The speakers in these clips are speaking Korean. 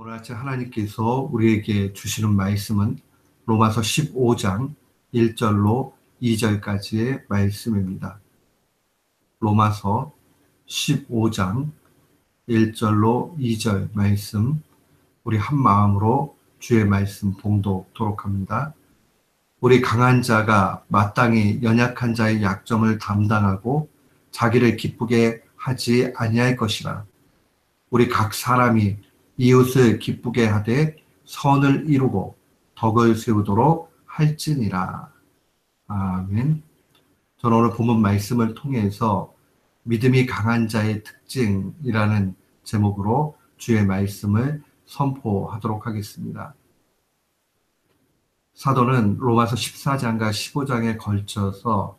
오늘 아침 하나님께서 우리에게 주시는 말씀은 로마서 15장 1절로 2절까지의 말씀입니다. 로마서 15장 1절로 2절 말씀 우리 한 마음으로 주의 말씀 봉독토록 합니다. 우리 강한 자가 마땅히 연약한 자의 약점을 담당하고 자기를 기쁘게 하지 아니할 것이라. 우리 각 사람이 이웃을 기쁘게 하되 선을 이루고 덕을 세우도록 할지니라. 아멘. 저는 오늘 본문 말씀을 통해서 믿음이 강한 자의 특징이라는 제목으로 주의 말씀을 선포하도록 하겠습니다. 사도는 로마서 14장과 15장에 걸쳐서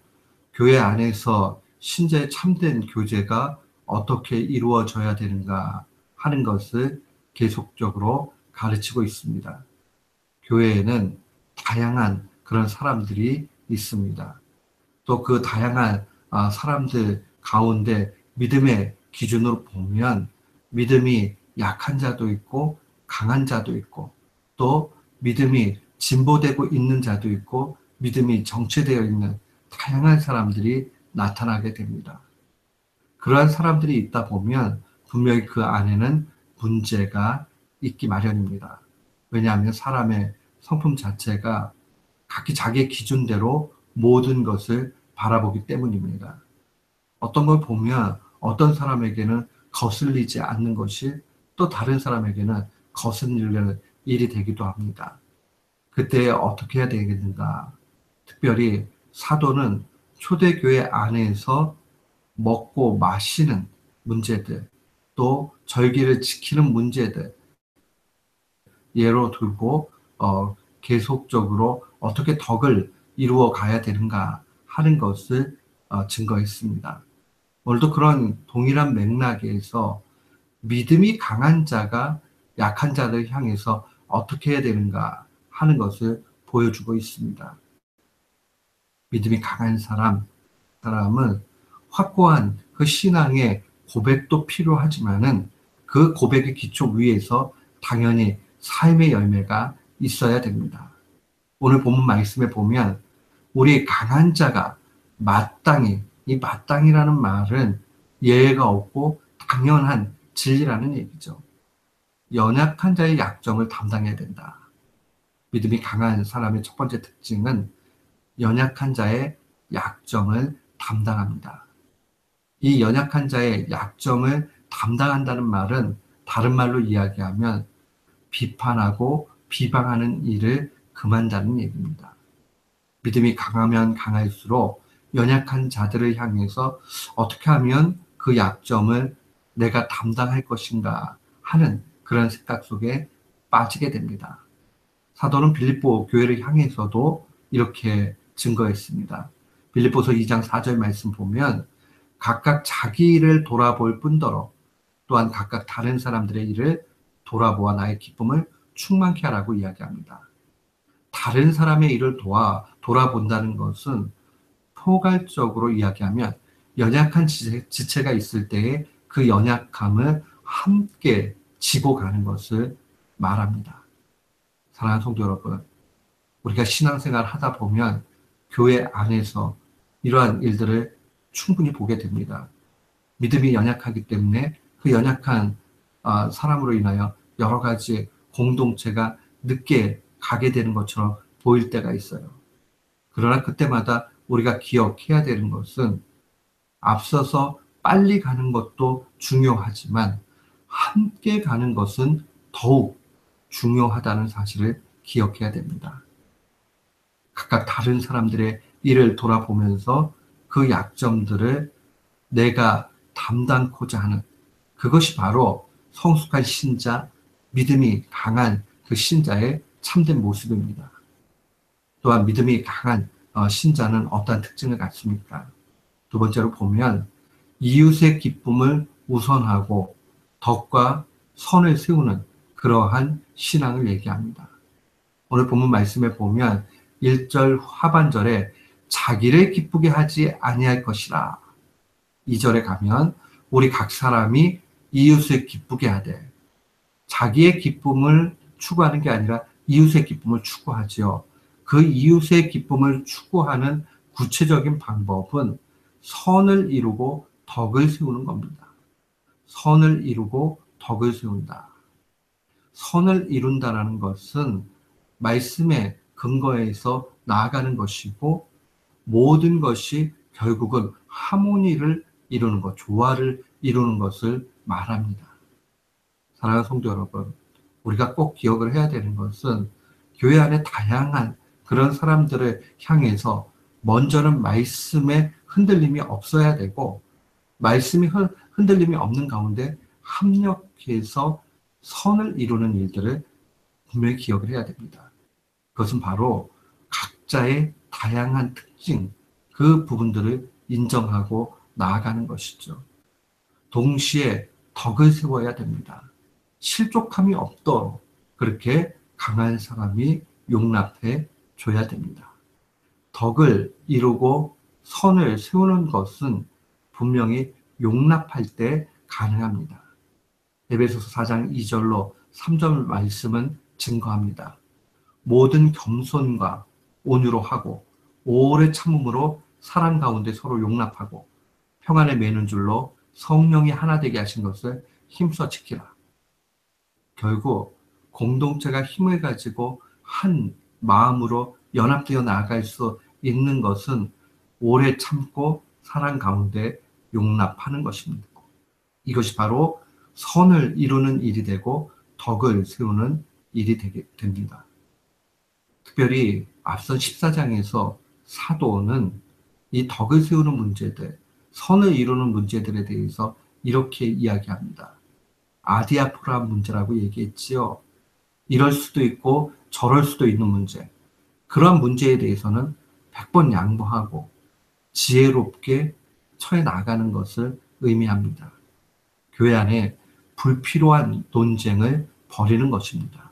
교회 안에서 신제 참된 교제가 어떻게 이루어져야 되는가 하는 것을 계속적으로 가르치고 있습니다. 교회에는 다양한 그런 사람들이 있습니다. 또 그 다양한 아, 사람들 가운데 믿음의 기준으로 보면 믿음이 약한 자도 있고 강한 자도 있고 또 믿음이 진보되고 있는 자도 있고 믿음이 정체되어 있는 다양한 사람들이 나타나게 됩니다. 그러한 사람들이 있다 보면 분명히 그 안에는 문제가 있기 마련입니다. 왜냐하면 사람의 성품 자체가 각기 자기의 기준대로 모든 것을 바라보기 때문입니다. 어떤 걸 보면 어떤 사람에게는 거슬리지 않는 것이 또 다른 사람에게는 거슬리는 일이 되기도 합니다. 그때 어떻게 해야 되겠는가? 특별히 사도는 초대교회 안에서 먹고 마시는 문제들, 또 절기를 지키는 문제들 예로 들고 어, 계속적으로 어떻게 덕을 이루어 가야 되는가 하는 것을 어, 증거했습니다. 오늘도 그런 동일한 맥락에서 믿음이 강한 자가 약한 자를 향해서 어떻게 해야 되는가 하는 것을 보여주고 있습니다. 믿음이 강한 사람, 사람은 확고한 그 신앙의 고백도 필요하지만은 그 고백의 기초 위에서 당연히 삶의 열매가 있어야 됩니다. 오늘 본문 말씀에 보면 우리 강한 자가 마땅히 이 마땅이라는 말은 예외가 없고 당연한 진리라는 얘기죠. 연약한 자의 약점을 담당해야 된다. 믿음이 강한 사람의 첫 번째 특징은 연약한 자의 약점을 담당합니다. 이 연약한 자의 약점을 담당한다는 말은 다른 말로 이야기하면 비판하고 비방하는 일을 금한다는 얘기입니다. 믿음이 강하면 강할수록 연약한 자들을 향해서 어떻게 하면 그 약점을 내가 담당할 것인가 하는 그런 생각 속에 빠지게 됩니다. 사도는 빌립보 교회를 향해서도 이렇게 증거했습니다. 빌립보서 2장 4절 말씀 보면 각각 자기 일을 돌아볼 뿐더러 또한 각각 다른 사람들의 일을 돌아보아 나의 기쁨을 충만케 하라고 이야기합니다. 다른 사람의 일을 도와 돌아본다는 것은 포괄적으로 이야기하면 연약한 지체, 가 있을 때에 그 연약함을 함께 지고 가는 것을 말합니다. 사랑하는 성도 여러분, 우리가 신앙생활 하다 보면 교회 안에서 이러한 일들을 충분히 보게 됩니다. 믿음이 연약하기 때문에 그 연약한 아, 사람으로 인하여 여러 가지 공동체가 늦게 가게 되는 것처럼 보일 때가 있어요. 그러나 그때마다 우리가 기억해야 되는 것은 앞서서 빨리 가는 것도 중요하지만 함께 가는 것은 더욱 중요하다는 사실을 기억해야 됩니다. 각각 다른 사람들의 일을 돌아보면서 그 약점들을 내가 담당코자 하는 그것이 바로 성숙한 신자, 믿음이 강한 그 신자의 참된 모습입니다. 또한 믿음이 강한 어, 신자는 어떠한 특징을 갖습니까? 두 번째로 보면 이웃의 기쁨을 우선하고 덕과 선을 세우는 그러한 신앙을 얘기합니다. 오늘 본문 말씀에 보면 1절 하반절에 자기를 기쁘게 하지 아니할 것이라. 2절에 가면 우리 각 사람이 이웃을 기쁘게 하되 자기의 기쁨을 추구하는 게 아니라 이웃의 기쁨을 추구하지요. 그 이웃의 기쁨을 추구하는 구체적인 방법은 선을 이루고 덕을 세우는 겁니다. 선을 이루고 덕을 세운다. 선을 이룬다라는 것은 말씀의 근거에서 나아가는 것이고 모든 것이 결국은 하모니를 이루는 것, 조화를 이루는 것을 말합니다. 사랑하는 성도 여러분, 우리가 꼭 기억을 해야 되는 것은 교회 안에 다양한 그런 사람들을 향해서 먼저는 말씀에 흔들림이 없어야 되고 말씀이 흔들림이 없는 가운데 합력해서 선을 이루는 일들을 분명히 기억을 해야 됩니다. 그것은 바로 각자의 다양한 특징, 그 부분들을 인정하고 나아가는 것이죠. 동시에 덕을 세워야 됩니다. 실족함이 없도록 그렇게 강한 사람이 용납해 줘야 됩니다. 덕을 이루고 선을 세우는 것은 분명히 용납할 때 가능합니다. 에베소서 4장 2절로 3절 말씀은 증거합니다. 모든 겸손과 온유로 하고 오래 참음으로 사랑 가운데 서로 용납하고 평안에 매는 줄로 성령이 하나 되게 하신 것을 힘써 지키라. 결국 공동체가 힘을 가지고 한 마음으로 연합되어 나아갈 수 있는 것은 오래 참고 사랑 가운데 용납하는 것입니다. 이것이 바로 선을 이루는 일이 되고 덕을 세우는 일이 되게 됩니다. 특별히 앞선 14장에서 사도는 이 덕을 세우는 문제들, 선을 이루는 문제들에 대해서 이렇게 이야기합니다. 아디아포라 문제라고 얘기했지요. 이럴 수도 있고 저럴 수도 있는 문제. 그러한 문제에 대해서는 100번 양보하고 지혜롭게 처해 나가는 것을 의미합니다. 교회 안에 불필요한 논쟁을 버리는 것입니다.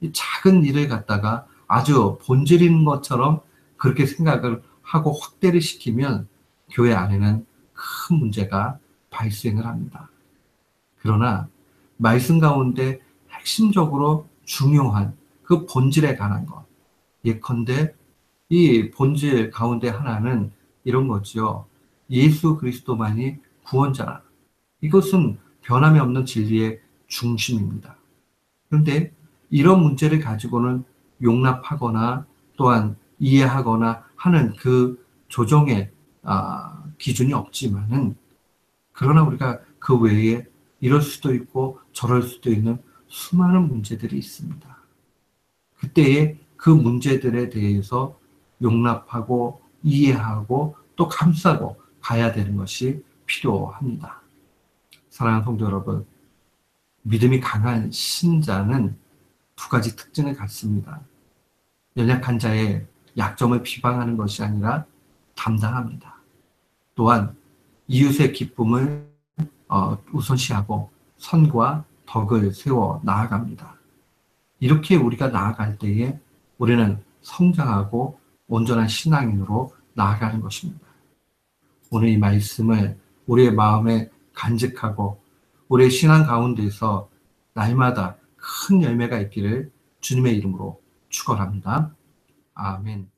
이 작은 일을 갖다가 아주 본질인 것처럼 그렇게 생각을 하고 확대를 시키면 교회 안에는 큰 문제가 발생을 합니다. 그러나 말씀 가운데 핵심적으로 중요한 그 본질에 관한 것. 예컨대 이 본질 가운데 하나는 이런 거죠. 예수 그리스도만이 구원자라. 이것은 변함이 없는 진리의 중심입니다. 그런데 이런 문제를 가지고는 용납하거나 또한 이해하거나 하는 그 조정의 아, 기준이 없지만은 그러나 우리가 그 외에 이럴 수도 있고 저럴 수도 있는 수많은 문제들이 있습니다. 그때에 그 문제들에 대해서 용납하고 이해하고 또 감싸고 가야 되는 것이 필요합니다. 사랑하는 성도 여러분, 믿음이 강한 신자는 두 가지 특징을 갖습니다. 연약한 자의 약점을 비방하는 것이 아니라 담당합니다. 또한 이웃의 기쁨을 어, 우선시하고 선과 덕을 세워 나아갑니다. 이렇게 우리가 나아갈 때에 우리는 성장하고 온전한 신앙인으로 나아가는 것입니다. 오늘 이 말씀을 우리의 마음에 간직하고 우리의 신앙 가운데서 날마다 큰 열매가 있기를 주님의 이름으로 축원합니다. 아멘.